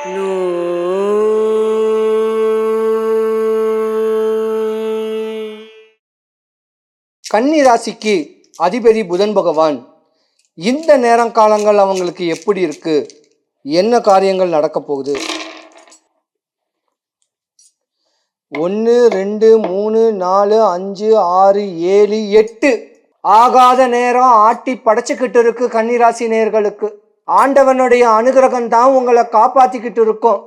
கன்னி ராசிக்கு அதிபதி புதன் பகவான் இந்த நேரம் காலங்கள் அவங்களுக்கு எப்படி இருக்கு? என்ன காரியங்கள் நடக்க போகுது? ஒன்று ரெண்டு மூணு நாலு அஞ்சு ஆறு ஏழு எட்டு. ஆகாத நேரம் ஆட்டி படைச்சிக்கிட்டு இருக்கு கன்னிராசி நேர்களுக்கு. ஆண்டவனுடைய அனுகிரகம் தான் உங்களை காப்பாத்திக்கிட்டு இருக்கும்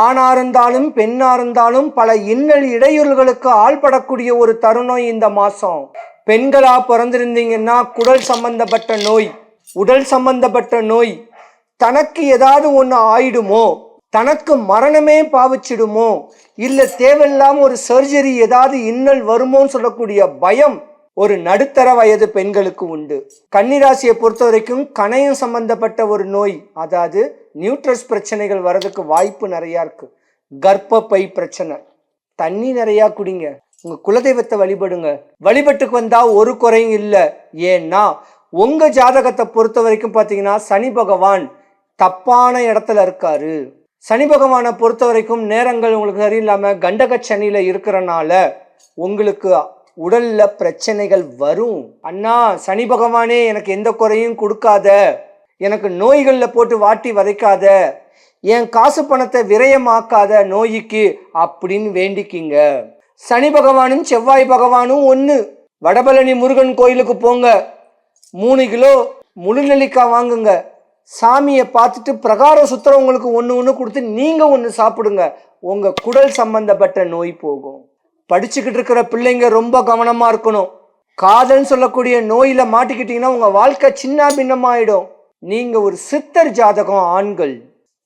ஆணா இருந்தாலும் பெண்ணா இருந்தாலும் பல இன்னல் இடையூறுகளுக்கு ஆள்படக்கூடிய ஒரு தருணம் இந்த மாசம். பெண்களா பிறந்திருந்தீங்கன்னா குடல் சம்பந்தப்பட்ட நோய் உடல் சம்பந்தப்பட்ட நோய் தனக்கு ஏதாவது ஒன்று ஆயிடுமோ தனக்கு மரணமே பாவிச்சிடுமோ இல்லை தேவையில்லாம ஒரு சர்ஜரி ஏதாவது இன்னல் வருமோன்னு சொல்லக்கூடிய பயம் ஒரு நடுத்தர வயது பெண்களுக்கு உண்டு. கன்னிராசியை பொறுத்த வரைக்கும் கணையம் சம்பந்தப்பட்ட ஒரு நோய் அதாவது நியூட்ரஸ் பிரச்சனைகள் வர்றதுக்கு வாய்ப்பு நிறையா இருக்கு. கர்ப்பப்பை பிரச்சனை. தண்ணி நிறையா குடிங்க. உங்க குலதெய்வத்தை வழிபடுங்க. வழிபட்டுக்கு வந்தா ஒரு குறையும் இல்லை. ஏன்னா உங்க ஜாதகத்தை பொறுத்த வரைக்கும் பார்த்தீங்கன்னா சனி பகவான் தப்பான இடத்துல இருக்காரு. சனி பகவானை பொறுத்த வரைக்கும் நேரங்கள் உங்களுக்கு சரியில்லாம கண்டக சனியில இருக்கிறனால உங்களுக்கு உடல்ல பிரச்சனைகள் வரும். அண்ணா சனி பகவானே எனக்கு எந்த குறையும் கொடுக்காத. எனக்கு நோய்களில் போட்டு வாட்டி வதைக்காத. என் காசு பணத்தை விரயமாக்காத நோய்க்கு அப்படின்னு வேண்டிக்கிங்க. சனி பகவானும் செவ்வாய் பகவானும் ஒன்று வடபழனி முருகன் கோயிலுக்கு போங்க. மூணு கிலோ முழு நெல்லிக்காய் வாங்குங்க. சாமியை பார்த்துட்டு பிரகாரம் சுத்துறவங்களுக்கு ஒன்று ஒன்று கொடுத்து நீங்கள் ஒன்று சாப்பிடுங்க. உங்கள் குடல் சம்பந்தப்பட்ட நோய் போகும். படிச்சுக்கிட்டு இருக்கிற பிள்ளைங்க ரொம்ப கவனமாக இருக்கணும். காதல்னு சொல்லக்கூடிய நோயில் மாட்டிக்கிட்டீங்கன்னா உங்கள் வாழ்க்கை சின்ன பின்னமாயிடும் நீங்கள் ஒரு சித்தர் ஜாதகம் ஆண்கள்.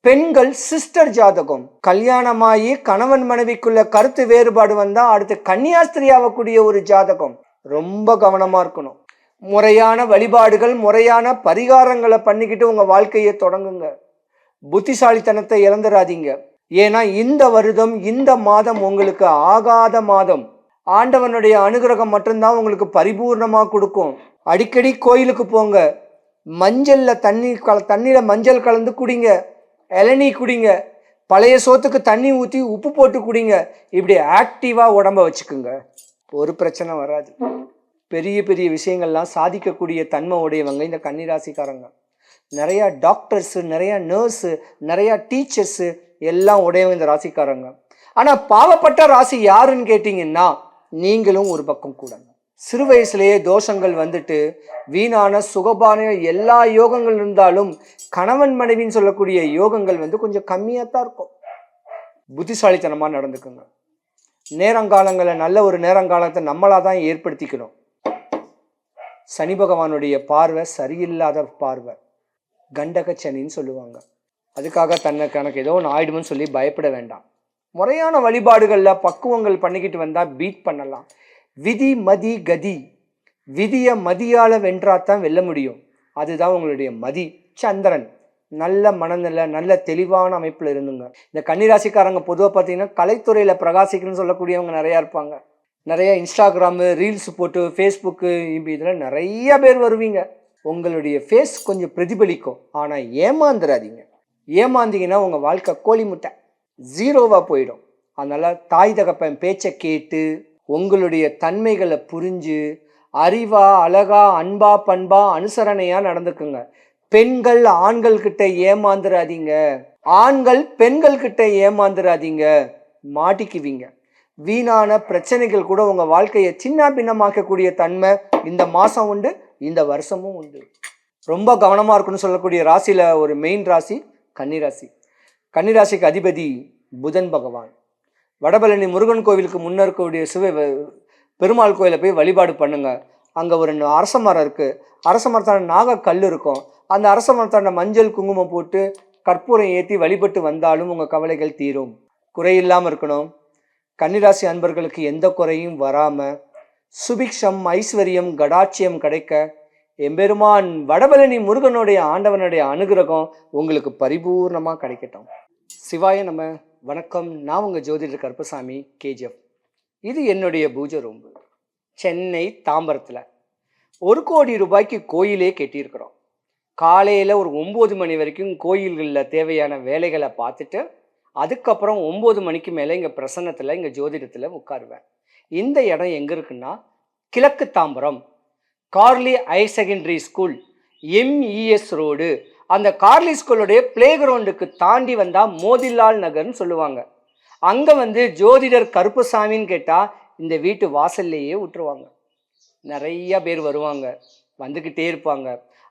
பெண்கள் சிஸ்டர் ஜாதகம். கல்யாணமாகி கணவன் மனைவிக்குள்ள கருத்து வேறுபாடு வந்தால் அடுத்து கன்னியாஸ்திரி ஆகக்கூடிய ஒரு ஜாதகம். ரொம்ப கவனமாக இருக்கணும். முறையான வழிபாடுகள் முறையான பரிகாரங்களை பண்ணிக்கிட்டு உங்கள் வாழ்க்கையை தொடங்குங்க. புத்திசாலித்தனத்தை இழந்துடாதீங்க ஏன்னா இந்த வருடம் இந்த மாதம் உங்களுக்கு ஆகாத மாதம். ஆண்டவனுடைய அனுகிரகம் மட்டும்தான் உங்களுக்கு பரிபூர்ணமாக கொடுக்கும். அடிக்கடி கோயிலுக்கு போங்க. மஞ்சளில் தண்ணி கல தண்ணியில் மஞ்சள் கலந்து குடிங்க. இளநீ குடிங்க. பழைய சோத்துக்கு தண்ணி ஊற்றி உப்பு போட்டு குடிங்க. இப்படி ஆக்டிவாக உடம்ப வச்சுக்குங்க. ஒரு பிரச்சனை வராது. பெரிய பெரிய விஷயங்கள்லாம் சாதிக்கக்கூடிய தன்மை உடையவங்க இந்த கன்னிராசிக்காரங்க. நிறையா டாக்டர்ஸு நிறையா நர்ஸு நிறையா டீச்சர்ஸு எல்லாம் உடையவங்க இந்த ராசிக்காரங்க. ஆனால் பாவப்பட்ட ராசி யாருன்னு கேட்டிங்கன்னா நீங்களும் ஒரு பக்கம் கூட சிறு வயசுலேயே தோஷங்கள் வந்துட்டு வீணான சுகபான எல்லா யோகங்கள் இருந்தாலும் கணவன் மனைவின்னு சொல்லக்கூடிய யோகங்கள் வந்து கொஞ்சம் கம்மியாக தான் இருக்கும். புத்திசாலித்தனமாக நடந்துக்குங்க. நேரங்காலங்களை நல்ல ஒரு நேரங்காலத்தை நம்மளாக தான் ஏற்படுத்திக்கணும். சனி பகவானுடைய பார்வை சரியில்லாத பார்வை. கண்டக சனின்னு சொல்லுவாங்க. அதுக்காக தன்னை எனக்கு ஏதோ ஒன்று ஆயிடும்னு சொல்லி பயப்பட வேண்டாம். முறையான வழிபாடுகளில் பக்குவங்கள் பண்ணிக்கிட்டு வந்தால் பீட் பண்ணலாம். விதி மதி கதி. விதியை மதியால் வென்றாதான் வெல்ல முடியும். அதுதான் உங்களுடைய மதி. சந்திரன் நல்ல மனநிலை நல்ல தெளிவான அமைப்பில் இருந்துங்க. இந்த கன்னிராசிக்காரங்க பொதுவாக பார்த்தீங்கன்னா கலைத்துறையில் பிரகாசிக்கணும்னு சொல்லக்கூடியவங்க நிறையா இருப்பாங்க. நிறைய இன்ஸ்டாகிராமு ரீல்ஸ் போட்டு ஃபேஸ்புக்கு இப்படி இதில் நிறைய பேர் வருவீங்க. உங்களுடைய ஃபேஸ் கொஞ்சம் பிரதிபலிக்கும். ஆனால் ஏமாந்துடாதீங்க ஏமாந்தீங்கன்னா உங்கள் வாழ்க்கை கோழி முட்டை. ஜீரோவாக போயிடும். அதனால் தாய் தகப்பன் பேச்சை கேட்டு உங்களுடைய தன்மைகளை புரிஞ்சு அறிவா அழகா அன்பா பண்பா அனுசரணையாக நடந்துக்குங்க. பெண்கள் ஆண்கள் கிட்ட ஏமாந்துடாதீங்க ஆண்கள் பெண்கள் கிட்ட ஏமாந்துடாதீங்க மாட்டிக்குவீங்க. வீணான பிரச்சனைகள் கூட உங்கள் வாழ்க்கையை சின்ன பின்னமாக்கக்கூடிய தன்மை இந்த மாதம் உண்டு இந்த வருஷமும் உண்டு. ரொம்ப கவனமாக இருக்குன்னு சொல்லக்கூடிய ராசியில் ஒரு மெயின் ராசி கன்னிராசி. கன்னிராசிக்கு அதிபதி புதன் பகவான். வடபழனி முருகன் கோவிலுக்கு முன்ன இருக்கக்கூடிய சிவ பெருமாள் கோயிலை போய் வழிபாடு பண்ணுங்க. அங்கே ஒரு அரச மரம் இருக்குது அரச மரத்தான நாகக்கல் இருக்கும். அந்த அரச மரத்தான மஞ்சள் குங்குமம் போட்டு கற்பூரம் ஏற்றி வழிபட்டு வந்தாலும் உங்கள் கவலைகள் தீரும். குறையில்லாமல் இருக்கணும். கன்னிராசி அன்பர்களுக்கு எந்த குறையும் வராமல் சுபிக்ஷம் ஐஸ்வர்யம் கடாட்சியம் கிடைக்க எம்பெருமான் வடபழனி முருகனுடைய ஆண்டவனுடைய அனுகிரகம் உங்களுக்கு பரிபூர்ணமாக கிடைக்கட்டும். சிவாய நம்ம வணக்கம். நான் உங்கள் ஜோதிடர் கருப்பசாமி கேஜிஎஃப். இது என்னுடைய பூஜை ரூம்பு சென்னை தாம்பரத்தில். ஒரு கோடி ரூபாய்க்கு கோயிலே கெட்டியிருக்கிறோம். காலையில் ஒரு ஒம்பது மணி வரைக்கும் கோயில்களில் தேவையான வேலைகளை பார்த்துட்டு அதுக்கப்புறம் ஒம்பது மணிக்கு மேலே இங்கே பிரசன்னத்தில் இங்கே ஜோதிடத்தில் உட்காருவேன். இந்த இடம் எங்கே இருக்குன்னா கிழக்கு Tambaram. Carley higher secondary school MES road. அந்த கார்லி ஸ்கூலுடைய பிளே கிரவுண்டுக்கு தாண்டி வந்தால் மோதிலால் நகர்னு சொல்லுவாங்க. அங்கே வந்து ஜோதிடர் கருப்புசாமின்னு கேட்டால் இந்த வீட்டு வாசல்லையே விட்டுருவாங்க. நிறைய பேர் வருவாங்க வந்துக்கிட்டே இருப்பாங்க.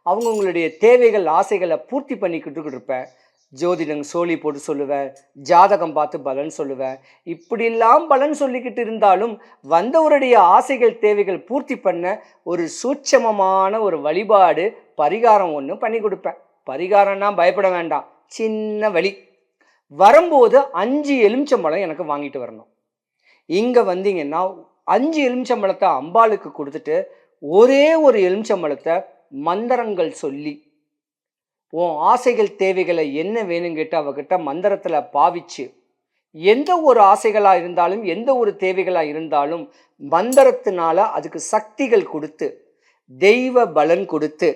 அவங்கவுங்களுடைய தேவைகள் ஆசைகளை பூர்த்தி பண்ணிக்கிட்டு இருப்பேன் ஜோதிடம் சோழி போட்டு சொல்லுவேன் ஜாதகம் பார்த்து பலன் சொல்லுவேன். இப்படிலாம் பலன் சொல்லிக்கிட்டு இருந்தாலும் வந்தவருடைய ஆசைகள் தேவைகள் பூர்த்தி பண்ண ஒரு சூட்சமமான ஒரு வழிபாடு பரிகாரம் ஒன்று பண்ணி கொடுப்பேன். பரிகாரம்னா பயப்பட வேண்டாம். சின்ன வழி வரும்போது அஞ்சு எலுமிச்சம்பழம் எனக்கு வாங்கிட்டு வரணும். இங்கே வந்தீங்கன்னா அஞ்சு எலுமிச்சம்பழத்தை அம்பாளுக்கு கொடுத்துட்டு ஒரே ஒரு எலுமிச்சம்பழத்தை மந்திரங்கள் சொல்லி உன் ஆசைகள் தேவைகளை என்ன வேணும் கேட்டு அவகிட்ட மந்திரத்தில் பாவிச்சு எந்த ஒரு ஆசைகளாக இருந்தாலும் எந்த ஒரு தேவைகளாக இருந்தாலும் மந்திரத்தினால அதுக்கு சக்திகள் கொடுத்து தெய்வ பலன் கொடுத்து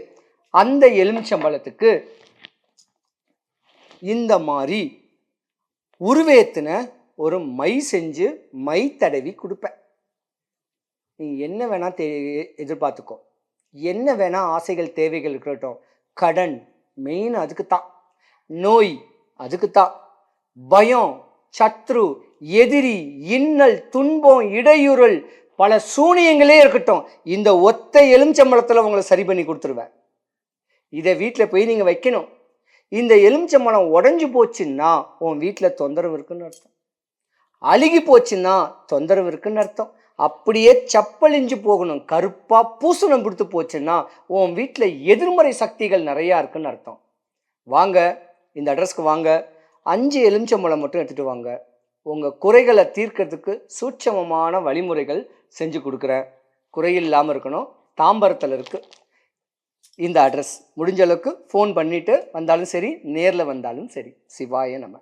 அந்த எலுமிச்சம்பழத்துக்கு இந்த மாதிரி உருவேத்தின ஒரு மை செஞ்சு மை தடவி கொடுப்பேன். நீ என்ன வேணால் தே எதிர்பார்த்துக்கோ என்ன வேணால் ஆசைகள் தேவைகள் இருக்கட்டும் கடன் மெயின் அதுக்கு தான் நோய் அதுக்கு தான் பயம் சத்ரு எதிரி இன்னல் துன்பம் இடையூறல் பல சூனியங்களே இருக்கட்டும். இந்த ஒத்த எலுமிச்சம்பழத்தில் உங்களை சரி பண்ணி கொடுத்துருவேன். இதை வீட்டில் போய் நீங்கள் வைக்கணும். இந்த எலுமிச்சம்பழம் உடஞ்சி போச்சுன்னா உன் வீட்டில் தொந்தரவு இருக்குன்னு அர்த்தம். அழுகி போச்சுன்னா தொந்தரவு இருக்குன்னு அர்த்தம். அப்படியே சப்பழிஞ்சு போகணும். கருப்பாக பூசணம் கொடுத்து போச்சுன்னா உன் வீட்டில் எதிர்மறை சக்திகள் நிறையா இருக்குன்னு அர்த்தம். வாங்க இந்த அட்ரஸ்க்கு வாங்க. அஞ்சு எலுமிச்சம்பழம் மட்டும் எடுத்துகிட்டு வாங்க. உங்கள் குறைகளை தீர்க்கறதுக்கு சூட்சமமான வழிமுறைகள் செஞ்சு கொடுக்குறேன். குறையில்லாமல் இருக்கணும். தாம்பரத்தில் இருக்குது இந்த அட்ரஸ். முடிஞ்ச அளவுக்கு ஃபோன் பண்ணிவிட்டு வந்தாலும் சரி நேரில் வந்தாலும் சரி. சிவாய நம்ம